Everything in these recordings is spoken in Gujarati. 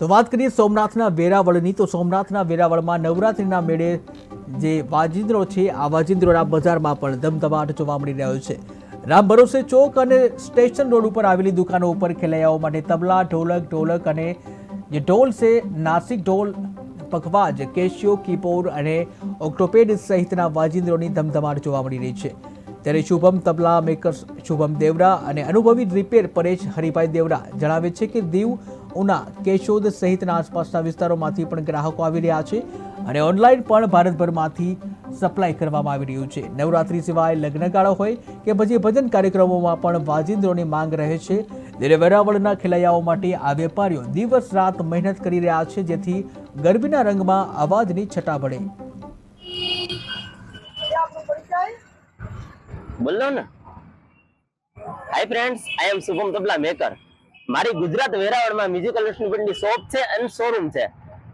તો વાત કરીએ સોમનાથના વેરાવળની, તો સોમનાથના વેરાવળમાં નવરાત્રિના મેળે જે વાજિંદ્રો છે, આ વાજિંદ્રોના બજારમાં પણ ધમધમાટ જોવા મળી રહ્યો છે. રામ ભરોસે ચોક અને સ્ટેશન રોડ ઉપર આવેલી દુકાનો ઉપર ખેલૈયાઓ માટે તબલા, ઢોલક ઢોલક અને જે ઢોલ છે, નાસિક ઢોલ, પખવાજ, કેશિયો, કીપોર અને ઓક્ટોપેડ સહિતના વાજિંદ્રોની ધમધમાટ જોવા મળી રહી છે. ત્યારે શુભમ તબલા મેકર્સ શુભમ દેવરા અને અનુભવી રિપેર પરેશ હરિભાઈ દેવરા જણાવે છે કે દીવ ઉના, કેશોદ સહિતના આસપાસના વિસ્તારોમાંથી પણ ગ્રાહકો આવી રહ્યા છે અને ઓનલાઈન પણ ભારતભરમાંથી સપ્લાય કરવામાં આવી રહ્યું છે. નવરાત્રી સિવાય લગ્નગાળો હોય કે પછી ભજન કાર્યક્રમોમાં પણ વાજિંદ્રોની માંગ રહે છે. ત્યારે વેરાવળના ખેલૈયાઓ માટે આ વેપારીઓ દિવસ રાત મહેનત કરી રહ્યા છે જેથી ગરબીના રંગમાં અવાજની છટા પડે બોલો ને. Hi friends I am Shubham tabla maker મારી ગુજરાત વેરાવળમાં મ્યુઝિકલ ઇન્સ્ટ્રુમેન્ટની શોપ છે અને શોરૂમ છે.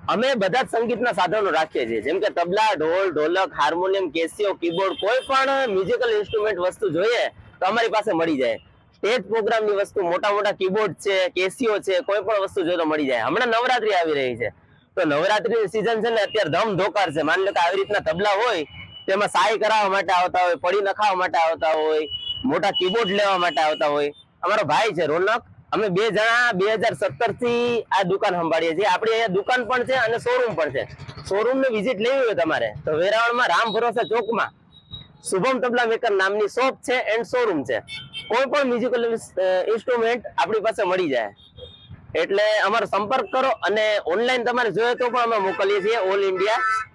અમે બધા જ સંગીતના સાધનો રાખીએ છીએ. જેમ કે તબલા, ઢોલ, ઢોલક હાર્મોનિયમ કેસિયો કીબોર્ડ કોઈ પણ મ્યુઝિકલ ઇન્સ્ટ્રુમેન્ટ વસ્તુ જોઈએ તો અમારી પાસે મળી જાય. સ્ટેજ પ્રોગ્રામની વસ્તુ, મોટા મોટા કીબોર્ડ છે કેસિયો છે, કોઈ પણ વસ્તુ જોઈએ તો મળી જાય. હમણાં નવરાત્રી આવી રહી છે. તો નવરાત્રીની સિઝન છે ને, અત્યારે ધમ ધોકાર છે. માની લો કે આવી રીતના તબલા હોય, તેમાં સાઈ કરાવવા માટે આવતા હોય, પડી નખાવવા માટે આવતા હોય, મોટા કીબોર્ડ લેવા માટે આવતા હોય. અમારો ભાઈ છે રોનક. અમે બે જણા બે હજાર સત્તરથી આ દુકાન સંભાળીએ છીએ. આપણી અહીંયા દુકાન પણ છે અને શોરૂમ પણ છે. શોરૂમની વિઝિટ લેવી હોય તમારે, તો વેરાવળમાં રામ ભરોસા ચોકમાં શુભમ તબલા મેકર નામની શોપ છે એન્ડ શોરૂમ છે. કોઈ પણ મ્યુઝિકલ ઇન્સ્ટ્રુમેન્ટ આપણી પાસે મળી જાય. એટલે અમારો સંપર્ક કરો અને ઓનલાઈન તમારે જોઈએ તો પણ અમે મોકલીએ છીએ. ઓલ ઇન્ડિયા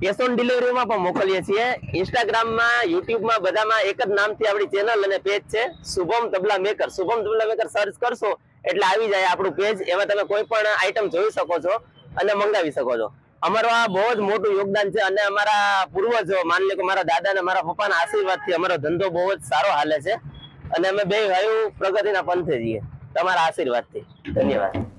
કેશ ઓન ડિલિવરીમાં પણ મોકલીએ છીએ. ઇન્સ્ટાગ્રામમાં યુટ્યુબમાં બધામાં એક જ નામથી આપણી ચેનલ અને પેજ છે. Shubham tabla maker Shubham tabla maker search કરશો એટલે આવી જાય આપણું પેજ એમાં તમે કોઈ પણ આઈટમ જોઈ શકો છો અને મંગાવી શકો છો. અમારું આ બહુ જ મોટું યોગદાન છે અને અમારા પૂર્વજો, માની લો કે મારા દાદા અને મારા પપ્પાના આશીર્વાદથી અમારો ધંધો બહુ જ સારો હાલે છે. અને અમે બે ભાઈઓ પ્રગતિના પંથે છીએ. તમારા આશીર્વાદથી. ધન્યવાદ.